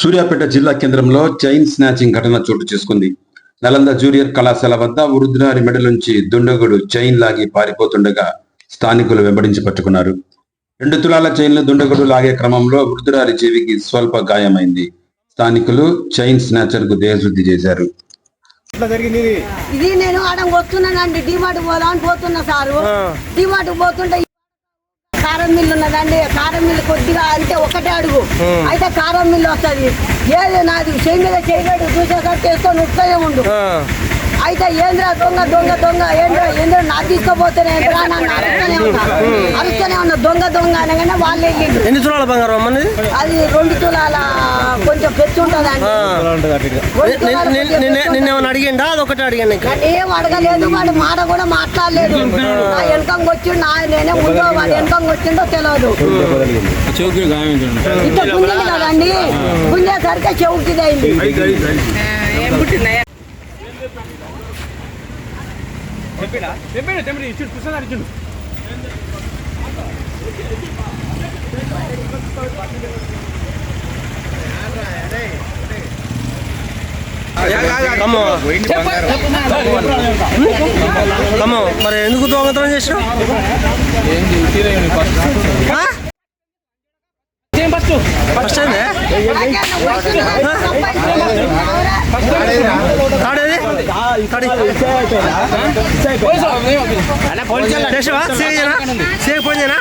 సూర్యాపేట జిల్లా కేంద్రంలో chain snatching ఘటన చోటు చేసుకుంది. నలంద జూనియర్ కళాశాల వద్ద వృద్ధురారి మెడ నుంచి దుండగుడు చైన్ లాగి పారిపోతుండగా స్థానికులు వెంబడించి పట్టుకున్నారు. రెండు తులాల చైన్లు దుండగుడు లాగే క్రమంలో వృద్ధురారి చెవికి స్వల్ప గాయమైంది. స్థానికులు చైన్ స్నాచర్కు దేహశుద్ధి చేశారు ఇది? నేను ఆడ వస్తున్నానండి డిమార్ట్ పోదామని పోతున్నా సారు. డిమార్ట్ పోతుంటే కారం మిల్లు ఉన్నదండి. కారం మిల్లు కొద్దిగా అంటే ఒకటే అడుగు. అయితే కారం మిల్లు వస్తుంది. ఏది నాది? చేయి మీద చేయగడు చూసేసరికి చేసుకొని ఉత్తనే ఉండు. అయితే ఏంద్రా దొంగ దొంగ దొంగ? ఏంద్రా ఏంద్రా? నా తీసుకుపోతేనే ఏంద్రా? నన్ను అరుస్తూనే ఉన్నా. అరుస్తూనే ఉన్నా. దొంగ దొంగ అనగానే వాళ్ళు వెళ్ళిండు ఎన్ని తులాల బంగారం అది రెండు తులాల కొంచెం పెచ్చు. నిన్నేమన్నా అడిగిండా? అది ఒకటే అడిగాను ఏం అడగలేదు వాడు మాట కూడా మాట్లాడలేదు. నా వెనకంగా వచ్చిండు నా నేనే ముందో వాడు వెనకంగా వచ్చిండో తెలియదు ఇంత గుంజింది కదండి? గుంజేసరికి చెవుకి అయింది కమ్మో కమ్మో మరి ఎందుకు దొంగతనం చేసినావు? ఫస్ట్ అయిందే ఫోన్ చేయనా?